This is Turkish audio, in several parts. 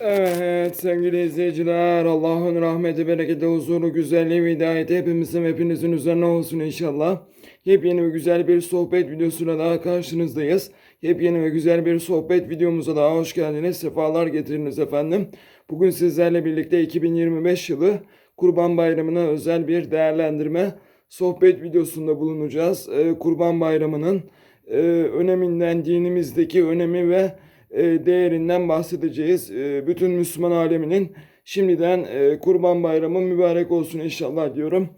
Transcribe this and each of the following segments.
Evet sevgili izleyiciler Allah'ın rahmeti, bereketi, huzuru, güzelliği ve hidayeti hepimizin hepinizin üzerine olsun inşallah. Yepyeni ve güzel bir sohbet videosuyla daha karşınızdayız. Yepyeni ve güzel bir sohbet videomuza daha hoş geldiniz. Sefalar getiriniz efendim. Bugün sizlerle birlikte 2025 yılı Kurban Bayramı'na özel bir değerlendirme sohbet videosunda bulunacağız. Ee, Kurban Bayramı'nın e, öneminden, dinimizdeki önemi ve değerinden bahsedeceğiz. E, bütün Müslüman aleminin şimdiden e, Kurban Bayramı mübarek olsun inşallah diyorum.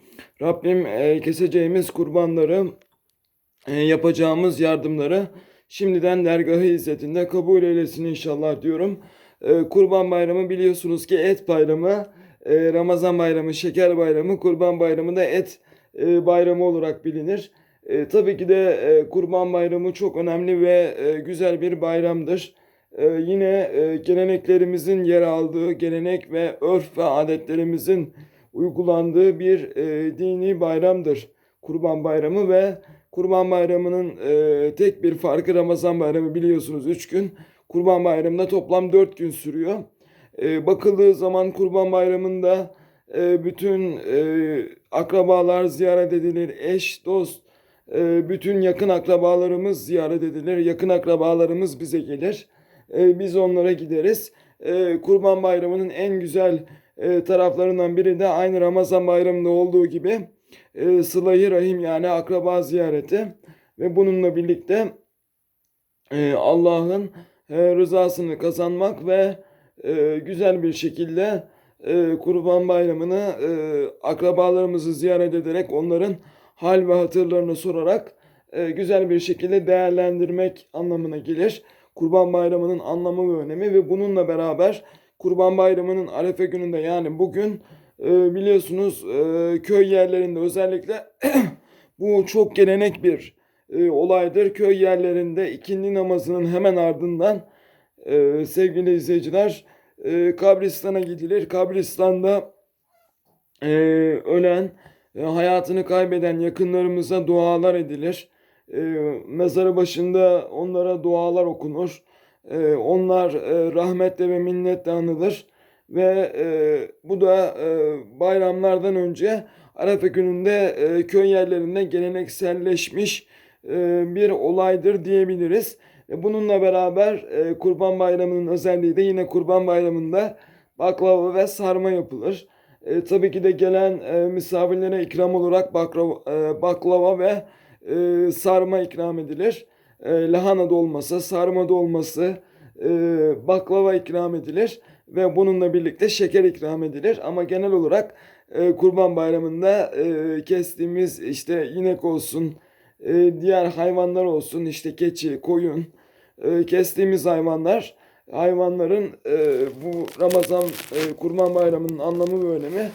Rabbim e, keseceğimiz kurbanları, e, yapacağımız yardımları şimdiden dergahı izzetinde kabul eylesin inşallah diyorum. E, Kurban Bayramı biliyorsunuz ki et bayramı, e, Ramazan Bayramı, şeker bayramı, Kurban Bayramı da et e, bayramı olarak bilinir. E, tabii ki de e, Kurban Bayramı çok önemli ve e, güzel bir bayramdır. E, yine e, geleneklerimizin yer aldığı, gelenek ve örf ve adetlerimizin uygulandığı bir e, dini bayramdır. Kurban Bayramı ve Kurban Bayramı'nın e, tek bir farkı Ramazan Bayramı biliyorsunuz 3 gün. Kurban Bayramı'nda toplam 4 gün sürüyor. E, bakıldığı zaman Kurban Bayramı'nda bütün akrabalar ziyaret edilir, eş, dost, bütün yakın akrabalarımız ziyaret edilir. Yakın akrabalarımız bize gelir. E, biz onlara gideriz. E, Kurban Bayramı'nın en güzel e, taraflarından biri de aynı Ramazan Bayramı'nda olduğu gibi e, sıla-i rahim yani akraba ziyareti ve bununla birlikte e, Allah'ın e, rızasını kazanmak ve e, güzel bir şekilde e, Kurban Bayramı'nı e, akrabalarımızı ziyaret ederek onların hal ve hatırlarını sorarak e, güzel bir şekilde değerlendirmek anlamına gelir. Kurban Bayramı'nın anlamı ve önemi ve bununla beraber Kurban Bayramı'nın Arefe gününde yani bugün e, biliyorsunuz e, köy yerlerinde özellikle bu çok gelenek bir e, olaydır. Köy yerlerinde ikindi namazının hemen ardından sevgili izleyiciler e, kabristana gidilir. Kabristanda ölen, hayatını kaybeden yakınlarımıza dualar edilir. E, mezarı başında onlara dualar okunur. E, onlar e, rahmetle ve minnetle anılır. Ve e, bu da e, bayramlardan önce Arefe gününde e, köy yerlerinde gelenekselleşmiş e, bir olaydır diyebiliriz. E, bununla beraber e, Kurban Bayramı'nın özelliği de yine Kurban Bayramı'nda baklava ve sarma yapılır. E, tabii ki de gelen e, misafirlere ikram olarak baklava, e, baklava ve e, sarma ikram edilir. E, lahana dolması, sarma dolması, e, baklava ikram edilir ve bununla birlikte şeker ikram edilir. Ama genel olarak e, Kurban Bayramı'nda e, kestiğimiz işte inek olsun, e, diğer hayvanlar olsun işte keçi, koyun, e, kestiğimiz hayvanlar hayvanların e, bu Ramazan e, Kurban Bayramı'nın anlamı ve önemi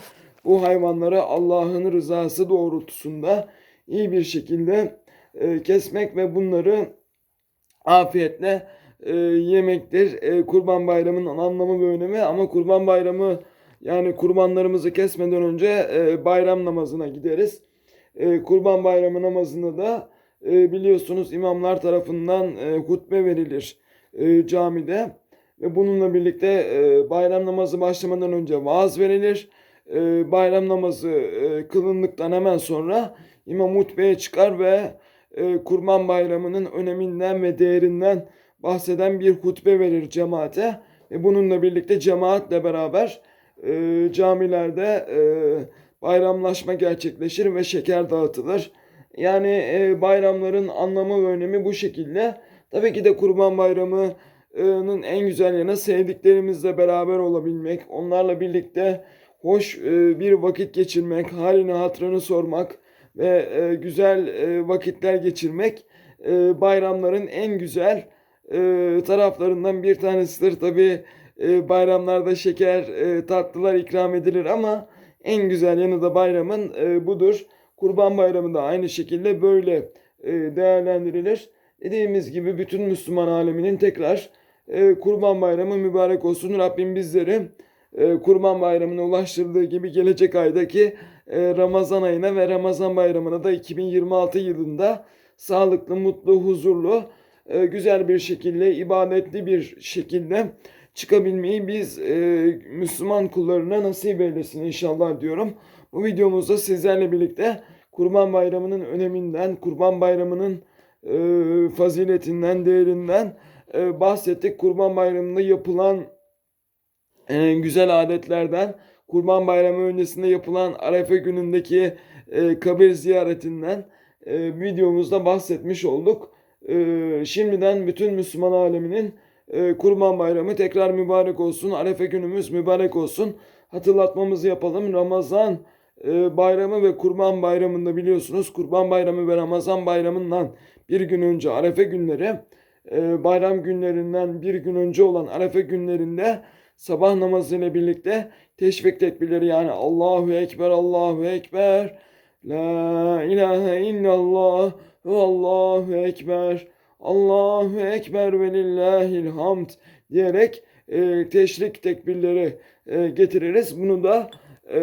bu hayvanları Allah'ın rızası doğrultusunda iyi bir şekilde e, kesmek ve bunları afiyetle e, yemektir. E, Kurban Bayramı'nın anlamı ve önemi ama Kurban Bayramı yani kurbanlarımızı kesmeden önce e, bayram namazına gideriz. E, Kurban Bayramı namazında da e, biliyorsunuz imamlar tarafından e, hutbe verilir e, camide ve bununla birlikte e, bayram namazı başlamadan önce vaaz verilir. E, bayram namazı e, kılındıktan hemen sonra imam hutbeye çıkar ve e, Kurban Bayramı'nın öneminden ve değerinden bahseden bir hutbe verir cemaate. Ve bununla birlikte cemaatle beraber e, camilerde e, bayramlaşma gerçekleşir ve şeker dağıtılır. Yani e, bayramların anlamı ve önemi bu şekilde. Tabii ki de Kurban Bayramı'nın en güzel yanı sevdiklerimizle beraber olabilmek, onlarla birlikte hoş e, bir vakit geçirmek, halini hatırını sormak ve e, güzel e, vakitler geçirmek e, bayramların en güzel e, taraflarından bir tanesidir. Tabii e, bayramlarda şeker, e, tatlılar ikram edilir ama en güzel yanı da bayramın e, budur. Kurban Bayramı da aynı şekilde böyle e, değerlendirilir. Dediğimiz gibi bütün Müslüman aleminin tekrar e, Kurban Bayramı mübarek olsun. Rabbim bizleri e, Kurban Bayramı'na ulaştırdığı gibi gelecek aydaki Ramazan ayına ve Ramazan Bayramı'na da 2026 yılında sağlıklı, mutlu, huzurlu, e, güzel bir şekilde, ibadetli bir şekilde çıkabilmeyi biz e, Müslüman kullarına nasip eylesin inşallah diyorum. Bu videomuzda sizlerle birlikte Kurban Bayramı'nın öneminden, Kurban Bayramı'nın e, faziletinden, değerinden e, bahsettik. Kurban Bayramı'nda yapılan e, güzel adetlerden, Kurban Bayramı öncesinde yapılan Arefe günündeki e, kabir ziyaretinden e, videomuzda bahsetmiş olduk. E, şimdiden bütün Müslüman aleminin e, Kurban Bayramı tekrar mübarek olsun. Arefe günümüz mübarek olsun. Hatırlatmamızı yapalım. Ramazan e, bayramı ve Kurban Bayramı'nda biliyorsunuz Kurban Bayramı ve Ramazan Bayramı'ndan bir gün önce Arefe günleri e, bayram günlerinden bir gün önce olan Arefe günlerinde sabah namazı birlikte teşvik tekbirleri yani Allahu Ekber, Allahu Ekber, La ilahe illallah ve Allahu Ekber, Allahu Ekber ve lillahil hamd diyerek e, teşrik tekbirleri e, getiririz. Bunu da e,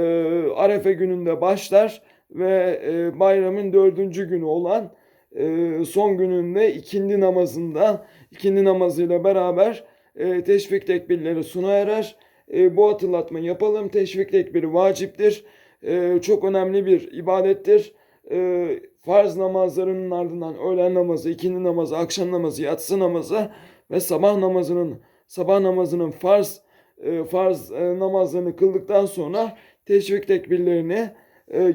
Arefe gününde başlar ve e, bayramın dördüncü günü olan e, son gününde ikindi namazında ikindi namazıyla beraber e, teşvik tekbirleri sona erer. E, bu hatırlatmayı yapalım. Teşvik tekbiri vaciptir. E, çok önemli bir ibadettir. E, farz namazlarının ardından öğlen namazı, ikindi namazı, akşam namazı, yatsı namazı ve sabah namazının sabah namazının farz e, farz e, namazlarını kıldıktan sonra teşvik tekbirlerini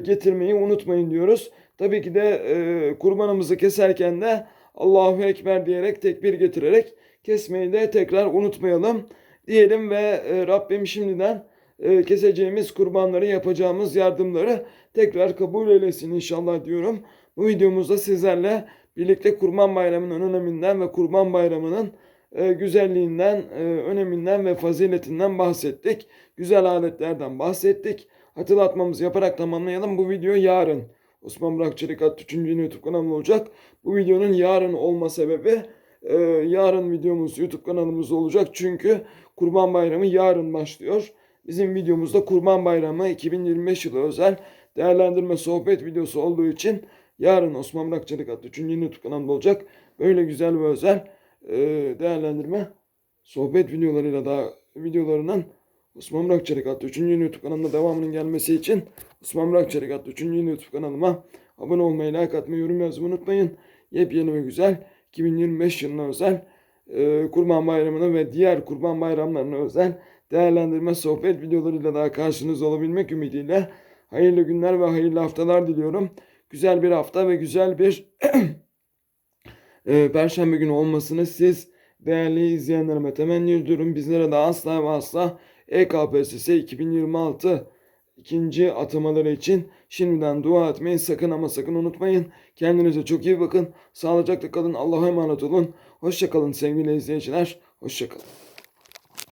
getirmeyi unutmayın diyoruz. Tabii ki de kurbanımızı keserken de Allahu Ekber diyerek tekbir getirerek kesmeyi de tekrar unutmayalım diyelim ve e, Rabbim şimdiden e, keseceğimiz kurbanları yapacağımız yardımları tekrar kabul eylesin inşallah diyorum. Bu videomuzda sizlerle birlikte Kurban Bayramı'nın öneminden ve Kurban Bayramı'nın e, güzelliğinden, öneminden ve faziletinden bahsettik. Güzel adetlerden bahsettik. Hatırlatmamızı yaparak tamamlayalım. Bu video yarın Osman Burak Çelikat 3. YouTube kanalım olacak. Bu videonun yarın olma sebebi e, yarın videomuz YouTube kanalımızda olacak. Çünkü Kurban Bayramı yarın başlıyor. Bizim videomuzda Kurban Bayramı 2025 yılı özel değerlendirme sohbet videosu olduğu için yarın Osman Burak Çelikat 3. YouTube kanalımda olacak. Böyle güzel ve özel e, değerlendirme sohbet videolarıyla da videolarının Osman Burak Çelik adlı 3. YouTube kanalına devamının gelmesi için Osman Burak Çelik adlı 3. YouTube kanalıma abone olmayı, like atmayı, yorum yazmayı unutmayın. Yepyeni ve güzel 2025 yılına özel e, Kurban Bayramı'na ve diğer Kurban Bayramlarına özel değerlendirme sohbet videolarıyla daha karşınızda olabilmek ümidiyle hayırlı günler ve hayırlı haftalar diliyorum. Güzel bir hafta ve güzel bir e, Perşembe günü olmasını siz değerli izleyenlerime temenni ediyorum. Bizlere de asla ve asla EKPSS 2026 ikinci atamaları için şimdiden dua etmeyi sakın ama sakın unutmayın. Kendinize çok iyi bakın. Sağlıcakla kalın. Allah'a emanet olun. Hoşçakalın sevgili izleyiciler. Hoşçakalın.